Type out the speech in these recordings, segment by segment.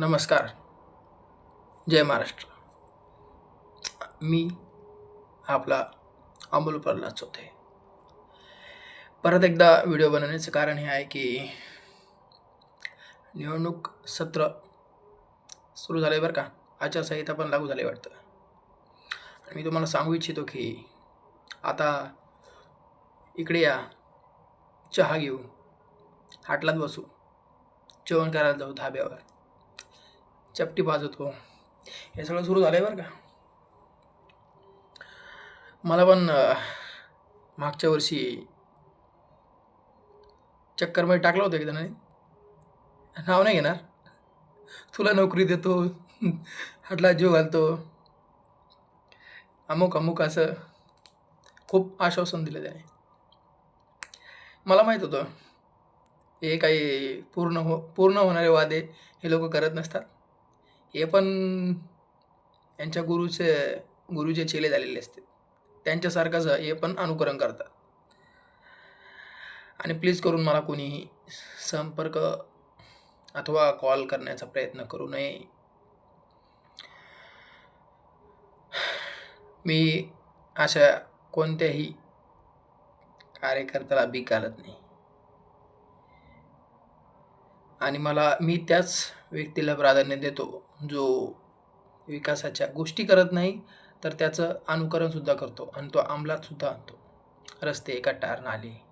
नमस्कार. जय महाराष्ट्र. मी आपला अमोल प्रल्हाद होते परत एकदा व्हिडिओ बनवण्याचं कारण हे आहे की निवडणूक सत्र सुरू झालं आहे बरं का. आचारसंहिता पण लागू झाली वाटतं. आणि मी तुम्हाला सांगू इच्छितो की आता इकडे या. चहा घेऊ. हाटलात बसू. जेवण करायला जाऊ धाब्यावर. चपटी पाजतो हो. हे. सगळं सुरू झालं आहे बरं का? मला पण मागच्या वर्षी चक्करमध्ये टाकलं होतं एकदा नाही. नाव नाही घेणार. तुला नोकरी देतो हाटला जीव घालतो. अमुक अमुक असं खूप आश्वासन दिलं त्याने. मला माहीत होतं हे काही पूर्ण हो पूर्ण होणारे वादे हे लोक करत नसतात. हे पण यांच्या गुरुचे गुरुचे चेले झालेले असते. त्यांच्यासारखंच हे पण अनुकरण करतात. आणि प्लीज करून मला कोणीही संपर्क अथवा कॉल करण्याचा प्रयत्न करू नये. मी अशा कोणत्याही कार्यकर्त्याला बी घालत नाही. आणि मला मी त्याच व्यक्तीला प्राधान्य देतो जो विकासाच्या गोष्टी करत नाही तर त्याचं अनुकरणसुद्धा करतो आणि तो अंमलातसुद्धा आणतो. रस्ते गटार नाले.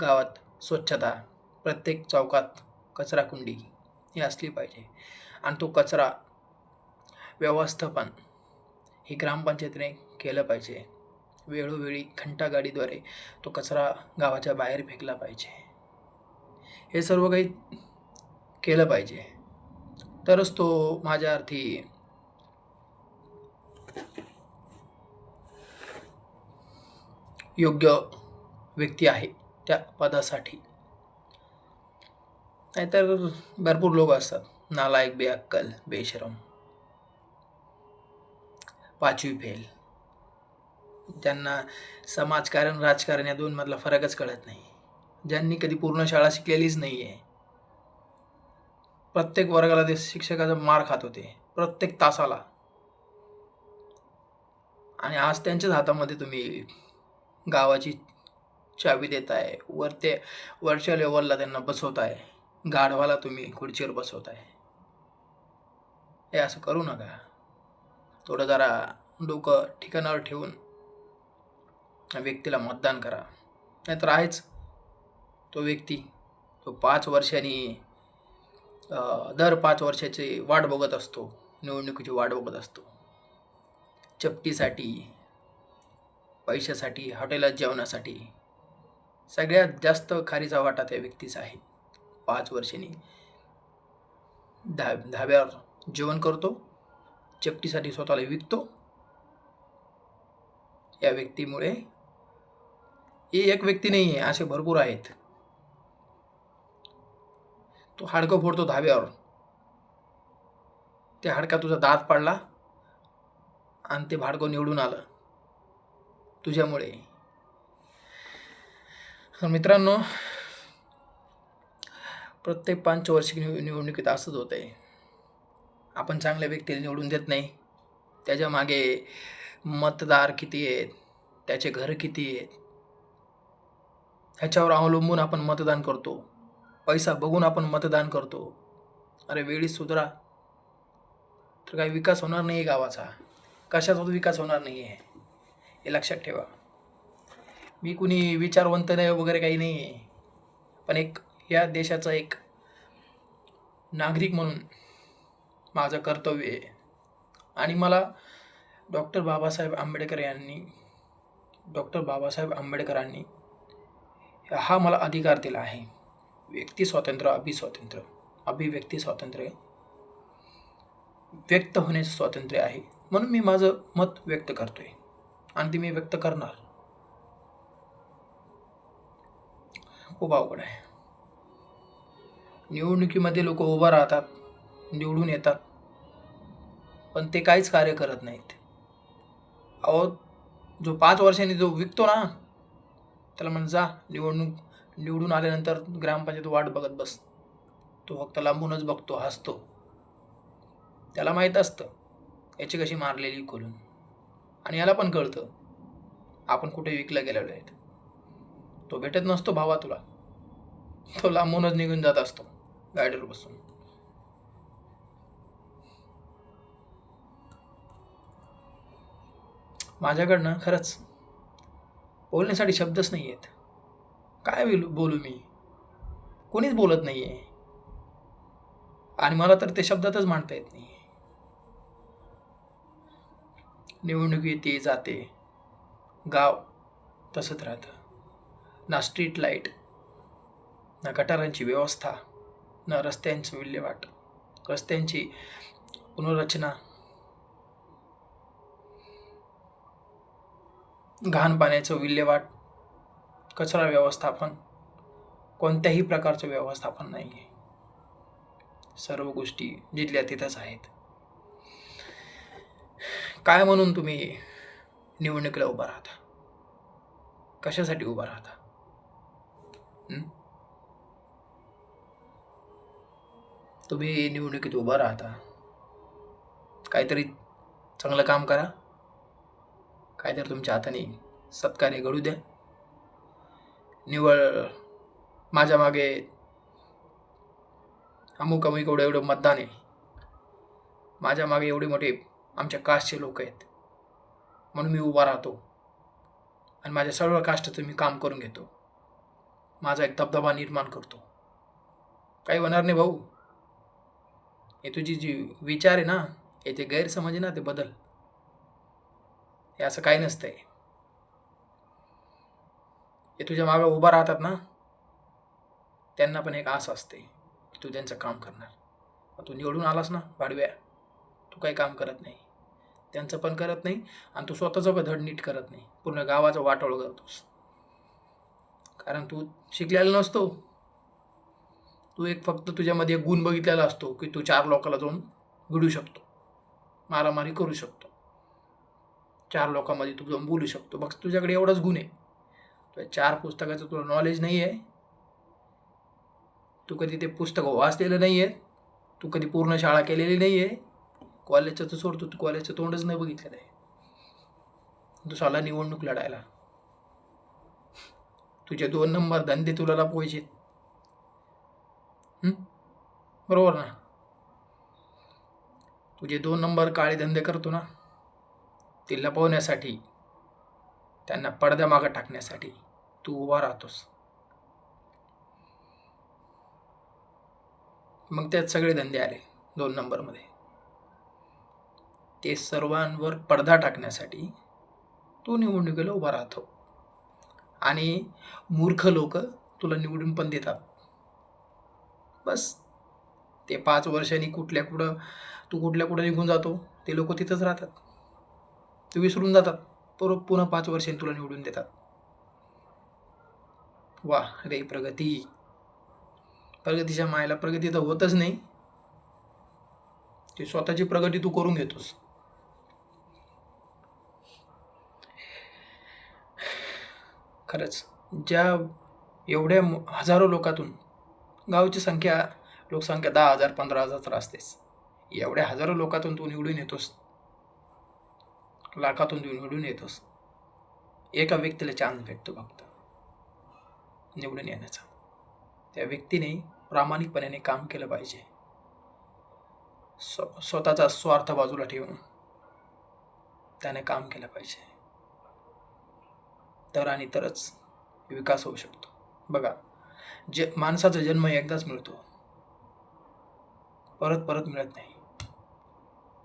गावात स्वच्छता प्रत्येक चौकात कचरा कुंडी ही असली पाहिजे. आणि तो कचरा व्यवस्थापन ही ग्रामपंचायतीने केलं पाहिजे. वेळोवेळी घंटागाडीद्वारे तो कचरा गावाच्या बाहेर फेकला पाहिजे. हे सर्व काही केलं पाहिजे. तरच तो माझ्या अर्थी योग्य व्यक्ती आहे त्या पदासाठी. नाहीतर भरपूर लोक असतात. नालायक बेअक्कल बेशरम. पाचवी फेल. ज्यांना समाजकारण राजकारण या दोनमधला फरकच कळत नाही. ज्यांनी कधी पूर्ण शाळा शिकलेलीच नाही आहे प्रत्येक वर्गाला ते शिक्षकाचा मार खात होते. प्रत्येक तासाला. आणि आज त्यांच्याच हातामध्ये तुम्ही गावाची चावी देताय. वर ते वरच्या लेवलला त्यांना बसवताय. गाढवाला तुम्ही खुर्चीवर बसवताय. हे असं करू नका. थोडं जरा डोकं ठिकाणावर ठेवून व्यक्तीला मतदान करा. नाहीतर आहेच तो व्यक्ती. तो पाच वर्षांनी दर पाच वर्षाची वाट बघत असतो. निवडणुकीची वाट बघत असतो. चपटीसाठी पैशासाठी हॉटेलात जेवणासाठी सगळ्यात जास्त खारीचा वाटा त्या व्यक्तीचा आहे. पाच वर्षांनी. धा धाब्यावर जेवण करतो चपटीसाठी स्वतःला विकतो. या व्यक्तीमुळे ही एक व्यक्ती नाही आहे असे भरपूर आहेत. तो हाडकं फोडतो धाब्यावर त्या हाडका तुझा दात पडला आणि ते भाडकं निवडून आलं. तुझ्यामुळे. तर मित्रांनो प्रत्येक पंचवार्षिक निव निवडणुकीत असंच होतं आहे आपण चांगल्या व्यक्तीला निवडून देत नाही. त्याच्यामागे मतदार किती आहेत त्याचे घर किती आहेत ह्याच्यावर अवलंबून आपण मतदान करतो. पैसा बघून आपण मतदान करतो. अरे वेळी सुधरा. तर काही विकास होणार नाही आहे गावाचा. कशाचा विकास होणार नाही आहे हे लक्षात ठेवा. मी कुणी विचारवंत नाही वगैरे काही नाही आहे पण एक या देशाचा एक नागरिक म्हणून माझं कर्तव्य आहे. आणि मला डॉक्टर बाबासाहेब आंबेडकर यांनी डॉक्टर बाबासाहेब आंबेडकरांनी हा मला अधिकार दिला आहे. व्यक्ती स्वातंत्र्य अभिस्वातंत्र्य अभिव्यक्ती स्वातंत्र्य. व्यक्त होण्याचं स्वातंत्र्य आहे. म्हणून मी माझं मत व्यक्त करतोय. आणि ते मी व्यक्त करणार. खूप अवघड आहे. निवडणुकीमध्ये लोक उभं राहतात निवडून येतात. पण ते काहीच कार्य करत नाहीत. अहो जो पाच वर्षांनी जो विकतो ना त्याला म्हण जा निवडणूक निवडून आल्यानंतर ग्रामपंचायत वाट बघत बस. तो फक्त लांबूनच बघतो हसतो. त्याला माहीत असतं याची कशी मारलेली खोलून. आणि याला पण कळतं आपण कुठे विकलं गेलेलो आहेत. तो भेटत नसतो भावा तुला. तो लांबूनच निघून जात असतो गाडीवर बसून. माझ्याकडनं खरंच बोलण्यासाठी शब्दच नाही आहेत काय बोलू बोलू मी? कोणीच बोलत नाही आहे आणि मला तर ते शब्दातच मांडता येत नाही निवडणूक येते जाते. गाव तसंच राहतं. ना स्ट्रीट लाइट ना गटारांची व्यवस्था ना रस्त्यांची विल्हेवाट रस्त्यांची पुनर्रचना. घाण पाण्याचं विल्हेवाट कचरा व्यवस्थापन कोणत्याही प्रकारचं व्यवस्थापन नाही आहे सर्व गोष्टी जिथल्या तिथंच आहेत. काय म्हणून तुम्ही निवडणुकीला उभा राहता? कशासाठी उभा राहता? तुम्ही निवडणुकीत उभा राहता. काहीतरी चांगलं काम करा. काहीतरी तुमच्या हाताने सत्कार्य घडू द्या. निवळ माझ्या मागे अमुक अमुक एवढं एवढं मतदान आहे. माझ्या मागे एवढे मोठे आमच्या कास्टचे लोक आहेत. म्हणून मी उभा राहतो. आणि माझ्या सर्व कास्टचं मी काम करून घेतो. माझा एक दबदबा निर्माण करतो. काही होणार नाही भाऊ. हे तुझी जी विचार आहे ना हे गैरसमज आहे ना ते बदल. हे असं काही नसतंय. ते तुझ्या मागं उभा राहतात ना त्यांना पण एक आस असते की तू त्यांचं काम करणार. मग तू निवडून आलास ना वाढव्या तू काही काम करत नाही. त्यांचं पण करत नाही आणि तू स्वतःचं पण धड नीट करत नाही. पूर्ण गावाचं वाटोळ करतोस कारण तू शिकलेला नसतो. तू एक फक्त तुझ्यामध्ये एक गुण बघितलेला असतो की तू चार लोकाला जाऊन भिडू शकतो. मारामारी करू शकतो. चार लोकांमध्ये तू जाऊन बोलू शकतो. बघ तुझ्याकडे एवढाच गुण आहे. तुझ्या चार पुस्तकाचं तुला नॉलेज नाही आहे. तू कधी ते पुस्तकं वाचलेलं नाही आहे. तू कधी पूर्ण शाळा केलेली नाही आहे. कॉलेजचं तर सोडतो तू कॉलेजचं तोंडच नाही बघितलेलं आहे. तू साला निवडणूक लढायला. तुझे दोन नंबर धंदे तुला लपवायचे बरोबर ना? तुझे दोन नंबर काळे धंदे करतो ना ते लपवण्यासाठी त्यांना पडद्यामागं टाकण्यासाठी. तू उभा राहतोस. मग त्यात सगळे धंदे आले दोन नंबरमध्ये. ते सर्वांवर पडदा टाकण्यासाठी तू निवडणुकीला उभा राहतो. आणि मूर्ख लोक तुला निवडून पण देतात. बस. ते पाच वर्षांनी कुठल्या कुठं तू कुठल्या कुठं निघून जातो ते लोक तिथंच राहतात. ते विसरून जातात. पर पुन्हा पाच वर्षांनी तुला निवडून देतात. वा रे प्रगती. प्रगतीच्या मायला प्रगती तर होतच नाही. ती स्वतःची प्रगती तू करून घेतोस. खरंच ज्या एवढ्या हजारो लोकातून गावची संख्या लोकसंख्या दहा हजार पंधरा हजार तर असतेच. एवढ्या हजारो लोकातून तू निवडून येतोस. लाखातून तू निवडून येतोस. एका व्यक्तीला चान्स भेटतो फक्त. निवडून येण्याचा. त्या व्यक्तीने प्रामाणिकपणाने काम केलं पाहिजे. स्व स्वतःचा स्वार्थ बाजूला ठेवून त्याने काम केलं पाहिजे. तर आणि तरच विकास होऊ शकतो. बघा जे माणसाचा जन्म एकदाच मिळतो. परत परत मिळत नाही.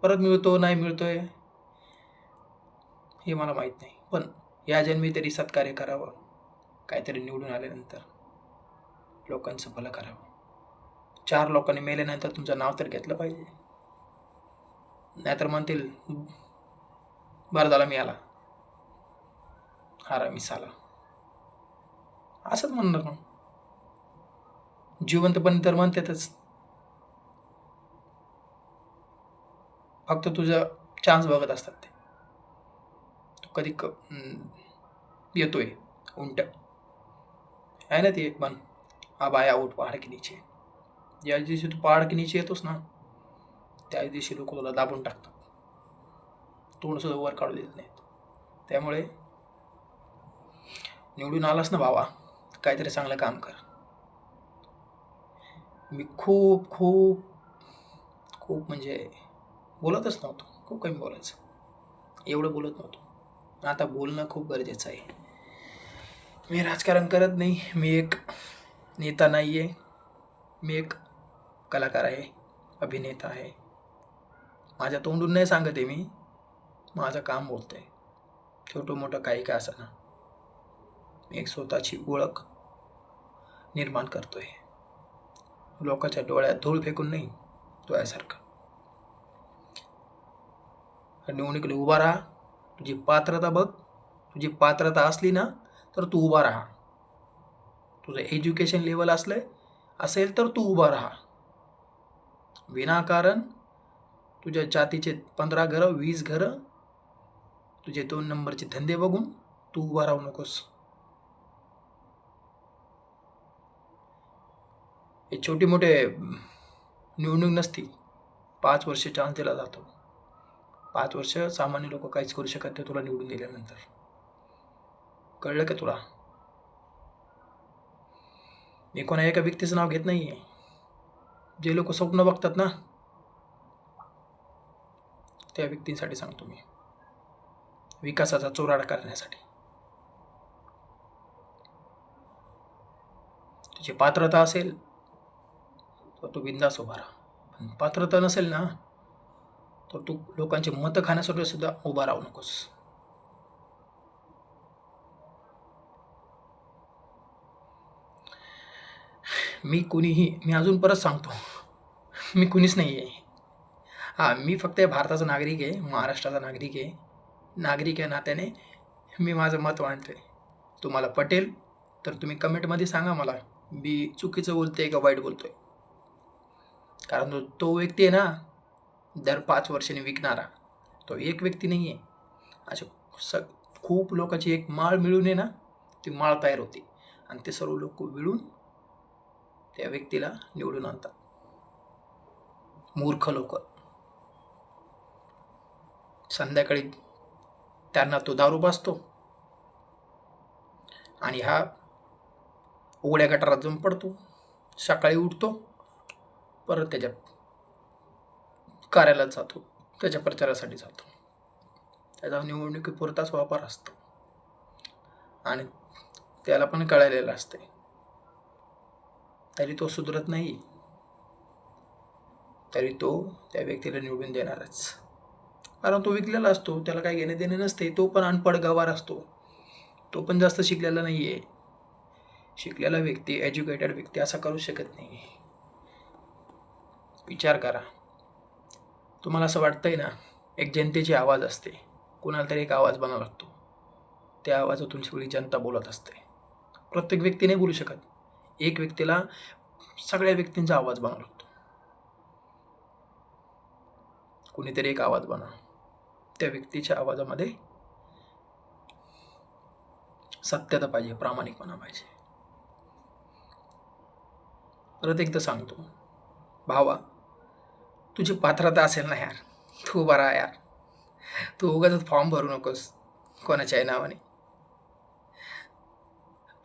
परत मिळतो नाही मिळतोय हे मला माहीत नाही. पण या जन्मी तरी सत्कार्य करावं. काहीतरी निवडून आल्यानंतर लोकांचं भलं करावं. चार लोकांनी मेल्यानंतर तुमचं नाव तर घेतलं पाहिजे. नाहीतर म्हणतील बरं झाला मी आला हारा मी साला असंच म्हणणार मग. जिवंतपणे तर म्हणतातच. फक्त तुझा चान्स बघत असतात ते. तू कधी क येतोय उंट आहे ना ती एक पण अब आया उठ पहाड़ के नीचे। ज्या दिवशी तू पहाड की नीचे येतोस ना त्याच दिवशी लोक तुला दाबून टाकतात तोंडसुद्धा वर काढू देत नाहीत. त्यामुळे निवडून आलास ना भावा काहीतरी चांगलं काम कर. मी खूप खूप खूप म्हणजे बोलतच नव्हतो. खूप कमी बोलायचं. एवढं बोलत नव्हतो. आता बोलणं खूप गरजेचं आहे. मी राजकारण करत नाही. मी एक नेता नाही आहे मी एक कलाकार आहे. अभिनेता आहे. माझ्या तोंडून नाही सांगत आहे मी. माझं काम बोलते आहे छोटं मोठं काही काय असं ना मी एक स्वतःची ओळख निर्माण करतो आहे लोकांच्या डोळ्यात धूळ फेकून नाही. डोळ्यासारखं. निवडणुकीला उभा राहा. तुझी पात्रता बघ. तुझी पात्रता असली ना तर तू उभा राहा. तुझं एज्युकेशन लेवल असलं असेल तर तू उभा राहा. विनाकारण तुझ्या जातीचे पंधरा घरं वीस घरं तुझे दोन नंबरचे धंदे बघून तू उभा राहू नकोस. हे छोटे मोठे निवडणूक नसती पाच वर्ष चान्स दिला जातो. पाच वर्ष सामान्य लोक काहीच करू शकत नाही तुला निवडून दिल्यानंतर. कळलं का तुला? मी कोणा एका व्यक्तीचं नाव घेत नाही आहे जे लोक स्वप्न बघतात ना त्या व्यक्तींसाठी सांगतो मी. विकासाचा चोराडा करण्यासाठी. तुझी पात्रता असेल तर तू बिंदास उभा राहा. पण पात्रता नसेल ना तर तू लोकांची मतं खाण्यासाठी सुद्धा उभा राहू नकोस. मी कुणीही मी अजून परत सांगतो. मी कुणीच नाही आहे हां मी फक्त भारताचा नागरिक आहे महाराष्ट्राचा नागरिक आहे. नागरिक या नात्याने मी माझं मत मांडतो आहे तुम्हाला पटेल तर तुम्ही कमेंटमध्ये सांगा मला मी चुकीचं बोलतो आहे का वाईट बोलतो आहे कारण तो तो व्यक्ती आहे ना दर पाच वर्षाने विकणारा. तो एक व्यक्ती नाही आहे असे स खूप लोकांची एक माळ मिळून आहे ना ती माळ तयार होते. आणि ते सर्व लोक मिळून त्या व्यक्तीला निवडून आणतात. मूर्ख लोक. संध्याकाळी त्यांना तो दारू बसतो. आणि हा उघड्या गटारात जाऊन पडतो. सकाळी उठतो. परत त्याच्या कार्यालयात जातो. त्याच्या प्रचारासाठी जातो. त्याचा निवडणुकीपुरताच वापर असतो. आणि त्याला पण कळलेलं असते तरी तो सुधरत नाही. तरी तो त्या व्यक्तीला निवडून देणारच. कारण तो विकलेला असतो त्याला काही घेणे देणे नसते तो पण अनपड गवार असतो. तो पण जास्त शिकलेला नाही आहे शिकलेला व्यक्ती एज्युकेटेड व्यक्ती असा करू शकत नाही. विचार करा. तुम्हाला असं वाटतंय ना एक जनतेची आवाज असते. कुणाला तरी एक आवाज बनावा लागतो. त्या आवाजातून सगळी जनता बोलत असते. प्रत्येक व्यक्ती नाही बोलू शकत. एक व्यक्तीला सगळ्या व्यक्तींचा आवाज बनवू लागतो. कुणीतरी एक आवाज बना. त्या व्यक्तीच्या आवाजामध्ये सत्यता पाहिजे प्रामाणिकपणा पाहिजे. परत एकदा सांगतो. भावा तुझी पात्रता असेल ना यार. तू बरा यार. तू उगाच फॉर्म भरू नकोस कोणाच्याही नावाने.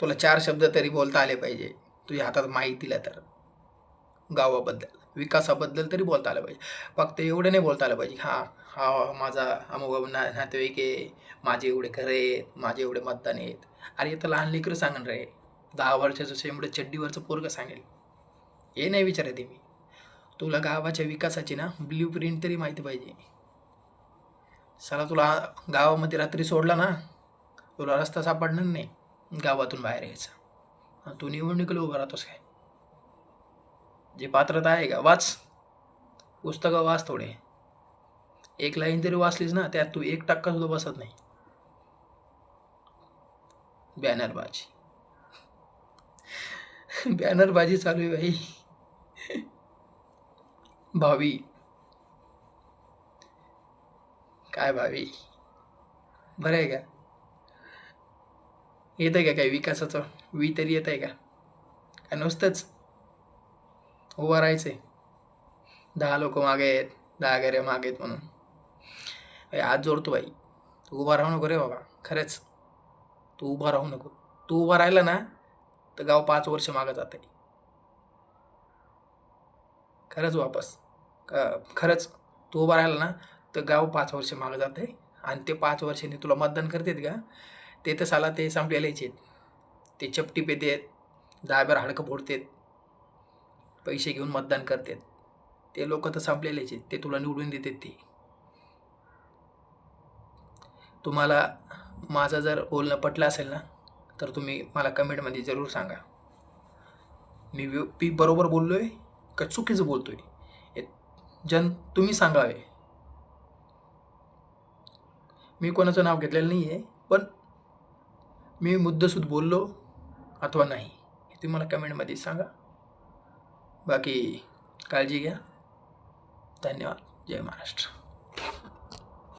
तुला चार शब्द तरी बोलता आले पाहिजे. तुझ्या हातात माहितीला तर. गावाबद्दल. विकासाबद्दल तरी बोलता आलं पाहिजे. फक्त एवढं नाही बोलता आलं पाहिजे हां हा माझा अमुक ना नातेवाईक आहे माझे एवढे घर आहेत माझे एवढे मतदान आहेत. अरे तर लहान लेकरं सांगण रे दहा वर्षाचं शेंबडं चड्डीवरचं पोरगं सांगेल. हे नाही विचारत मी. तुला गावाच्या विकासाची ना ब्ल्यू प्रिंट तरी माहिती पाहिजे. सला तुला गावामध्ये रात्री सोडला ना तुला रस्ता सापडणार नाही गावातून बाहेर यायचा. तू निवडणुकीला उभा राहतोस काय? जे पात्रता आहे का? वाच. पुस्तकं वाच थोडे. एक लाईन तरी वाचलीस ना त्यात तू एक टक्का सुद्धा बसत नाही. बॅनरबाजी बॅनरबाजी चालू आहे भाई भावी. काय भावी? बरं आहे का? येतं का काही विकासाचं? वी तरी येत आहे का? का नुसतंच उभं राहायचं आहे दहा लोक मागे आहेत दहा गरे मागे आहेत म्हणून. अरे आज जोडतो बाई. तू उभा राहू नको रे बाबा. खरंच तू उभा राहू नको. तू उभा राहिला ना तर गाव पाच वर्ष मागं जात आहे खरंच वापस. खरंच तू उभा राहिला ना तर गाव पाच वर्ष मागं जात आहे आणि ते पाच वर्षांनी तुला मतदान करतात का? ते तर साला ते संपलेलेच आहेत ते चपटी पेतेत दहाब्यार हाडकं फोडतात पैसे घेऊन मतदान करतात. ते लोक तर संपलेलेच आहेत. ते तुला निवडून देतात ते. तुम्हाला माझं जर बोलणं पटलं असेल ना तर तुम्ही मला कमेंटमध्ये जरूर सांगा. मी पी बरोबर बोललो आहे का चुकीचं बोलतो आहे जन तुम्ही सांगावे. मी कोणाचं नाव घेतलेलं नाही आहे पण मी मुद्दसूद बोललो. अथवा नाही हे तुम्ही मला कमेंटमध्ये सांगा. बाकी काळजी घ्या. धन्यवाद. जय महाराष्ट्र.